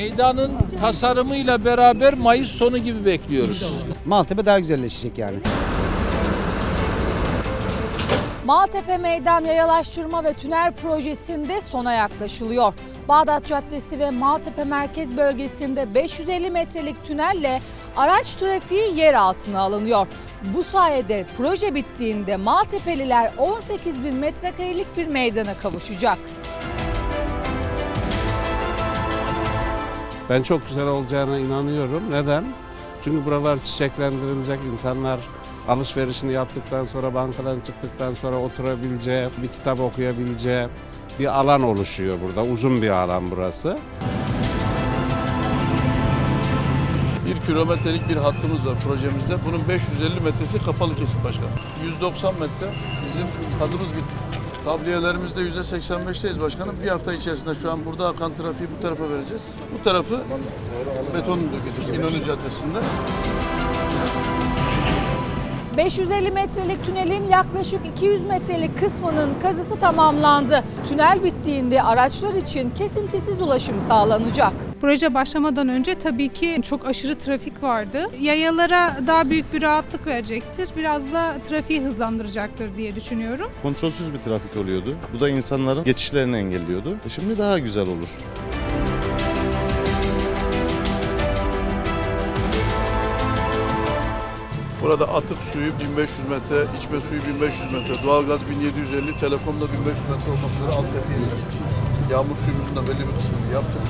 Meydanın tasarımıyla beraber Mayıs sonu gibi bekliyoruz. Maltepe daha güzelleşecek yani. Maltepe Meydan Yayalaştırma ve Tünel Projesi'nde sona yaklaşılıyor. Bağdat Caddesi ve Maltepe Merkez bölgesinde 550 metrelik tünelle araç trafiği yer altına alınıyor. Bu sayede proje bittiğinde Maltepeliler 18 bin metrekarelik bir meydana kavuşacak. Ben çok güzel olacağına inanıyorum. Neden? Çünkü buralar çiçeklendirilecek, insanlar alışverişini yaptıktan sonra, bankadan çıktıktan sonra oturabileceği, bir kitap okuyabileceği bir alan oluşuyor burada. Uzun bir alan burası. Bir kilometrelik bir hattımız var projemizde. Bunun 550 metresi kapalı kesit başkan. 190 metre bizim kazımız bitti. Tabliyelerimizde %85'teyiz başkanım. Bir hafta içerisinde şu an burada akan trafiği bu tarafa vereceğiz. Bu tarafı beton dökeceğiz İnönü Caddesi'nde. 550 metrelik tünelin yaklaşık 200 metrelik kısmının kazısı tamamlandı. Tünel bittiğinde araçlar için kesintisiz ulaşım sağlanacak. Proje başlamadan önce tabii ki çok aşırı trafik vardı. Yayalara daha büyük bir rahatlık verecektir. Biraz da trafiği hızlandıracaktır diye düşünüyorum. kontrolsüz bir trafik oluyordu. Bu da insanların geçişlerini engelliyordu. Şimdi daha güzel olur. Burada atık suyu 1500 metre, içme suyu 1500 metre, doğalgaz 1750, telekomda 1500 metre olmak üzere altyapı. Yağmur suyumuzun da belli bir kısmını yaptık.